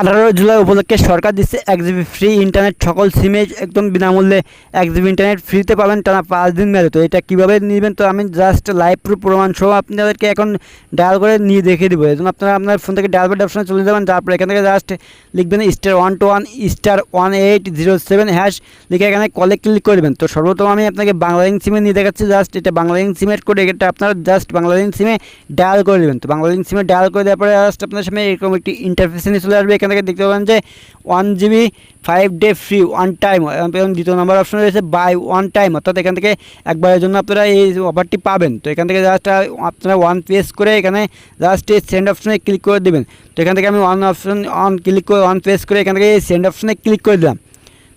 আঠারো জুলাই উপলক্ষে সরকার দিচ্ছে এক জিবি ফ্রি ইন্টারনেট সকল সিমে একদম বিনামূল্যে এক জিবি ইন্টারনেট ফ্রিতে পাবেন টানা পাঁচ দিন মেয়াদে। তো এটা কীভাবে নেবেন? তো আমি জাস্ট লাইভ প্রুফ প্রমাণ সহ আপনাদেরকে এখন ডায়াল করে নিয়ে দেখিয়ে দেবো। জন্য আপনারা আপনার ফোন থেকে ডায়াল বাট অপশনে চলে যাবেন, তারপর এখান থেকে জাস্ট লিখবেন star one two one star one eight zero seven hash লিখে এখানে কলে ক্লিক করবেন। তো সর্বপ্রথম আমি আপনাকে বাংলালিংক সিমে নিয়ে দেখাচ্ছি জাস্ট এটা বাংলালিংক সিমের করে এটা আপনারা জাস্ট বাংলালিংক সিমে ডায়াল করে দেবেন তো বাংলালিংক সিমে ডায়াল করে দেওয়ার পরে জাস্ট আপনার সামনে এরকম একটি ইন্টারফেসে নিয়ে চলে আসবে এখান থেকে দেখতে পাবেন যে one GB five day free one time এবং দ্বিতীয় নম্বর অপশন রয়েছে বাই ওয়ান টাইম অর্থাৎ এখান থেকে একবারের জন্য আপনারা এই অফারটি পাবেন। তো এখান থেকে জাস্ট আপনারা ওয়ান পেস করে এখানে জাস্ট এই সেন্ড অপশনে ক্লিক করে দেবেন। তো এখান থেকে আমি ওয়ান অপশন অন ক্লিক করে ওয়ান পেস করে এখান থেকে এই সেন্ড অপশনে ক্লিক করে দিলাম।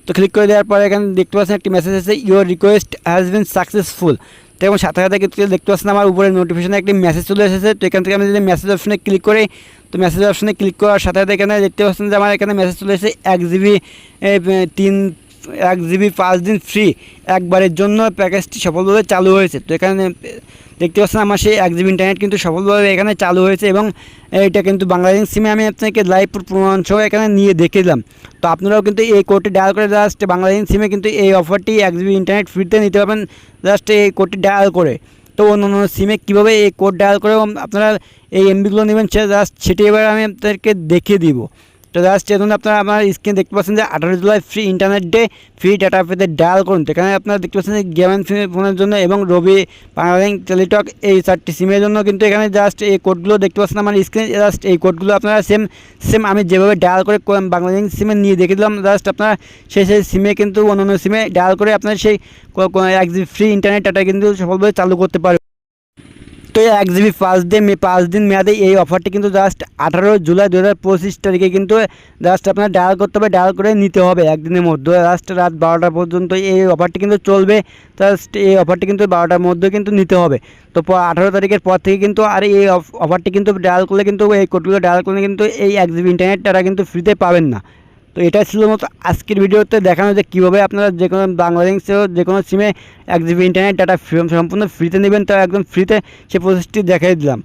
তো ক্লিক করে দেওয়ার পরে এখানে দেখতে পাচ্ছেন একটি মেসেজ আছে your request has been successful তো এবং সাথে সাথে কিন্তু দেখতে পাচ্ছেন আমার উপরে নোটিফিকেশানে একটি মেসেজ চলে এসেছে। তো এখান থেকে আমি যদি মেসেজ অপশনে ক্লিক করি, তো মেসেজ অপশনে ক্লিক করার সাথে সাথে এখানে দেখতে পাচ্ছেন যে আমার এখানে মেসেজ চলে এসেছে এক জিবি তিন এক জিবি পাঁচ দিন ফ্রি একবারের জন্য প্যাকেজটি সফলভাবে চালু হয়েছে। তো এখানে দেখতে পাচ্ছেন আমার সেই এক জিবি ইন্টারনেট কিন্তু সফলভাবে এখানে চালু হয়েছে এবং এটা কিন্তু বাংলাদেশ সিমে আমি আপনাকে লাইভ প্রমাণ সহ এখানে নিয়ে দেখে দিলাম তো আপনারাও কিন্তু এই কোডটি ডায়াল করে জাস্ট বাংলাদেশ সিমে কিন্তু এই অফারটি এক জিবি ইন্টারনেট ফ্রিতে নিতে পারবেন জাস্ট এই কোডটি ডায়াল করে। তো অন্য অন্য সিমে কীভাবে এই কোড ডায়াল করে, আপনারা এই এমবিগুলো নেবেন সে জাস্ট সেটি এবার আমি আপনাদেরকে দেখিয়ে দিব। তো জাস্ট এখন আপনারা আমার স্ক্রিন দেখতে পাচ্ছেন যে আঠারো July free internet day free data পেতে ডায়াল করুন। তো এখানে আপনারা দেখতে পাচ্ছেন যে গেমেন ফোনের জন্য এবং রবি বাংলালিং টেলিটক এই চারটি সিমের জন্য কিন্তু এখানে জাস্ট এই কোডগুলো দেখতে পাচ্ছেন আমার স্ক্রিনে জাস্ট এই কোডগুলো আপনারা সেম সেম আমি যেভাবে ডায়াল করে বাংলালিং সিমে নিয়ে দেখে দিলাম। জাস্ট আপনারা সেই সেই সিমে কিন্তু অন্য অন্য সিমে ডায়াল করে আপনার সেই এক ফ্রি ইন্টারনেট ডাটা কিন্তু সফলভাবে চালু করতে পারবে তো এক জিবি পাঁচ দিন পাঁচ দিন মেয়াদে এই অফারটি কিন্তু জাস্ট আঠারো জুলাই দু হাজার পঁচিশ তারিখে কিন্তু জাস্ট আপনার ডায়াল করতে হবে ডায়াল করে নিতে হবে একদিনের মধ্যে। জাস্ট রাত বারোটা পর্যন্ত এই অফারটি কিন্তু চলবে জাস্ট এই অফারটি কিন্তু বারোটার মধ্যে কিন্তু নিতে হবে। তো আঠারো তারিখের পর থেকে কিন্তু আর এই অফারটি কিন্তু ডায়াল করলে কিন্তু, এই কোডগুলো ডায়াল করলে কিন্তু এই এক জিবি ইন্টারনেট তারা কিন্তু ফ্রিতে পাবেন না। তো এটাই ছিল মতো আজকের ভিডিওতে দেখানো যে কীভাবে আপনারা যে কোনো বাংলাদেশেও যে কোনো সিমে এক জিবি ইন্টারনেট ডাটা সম্পূর্ণ ফ্রিতে নেবেন, তো একদম ফ্রিতে সে প্রসেসটি দেখাই দিলাম।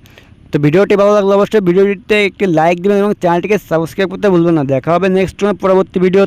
তো ভিডিওটি ভালো লাগল অবশ্যই ভিডিওটিতে একটি লাইক দেবেন এবং চ্যানেলটিকে সাবস্ক্রাইব করতে ভুলবেন না। দেখা হবে নেক্সট পরবর্তী ভিডিও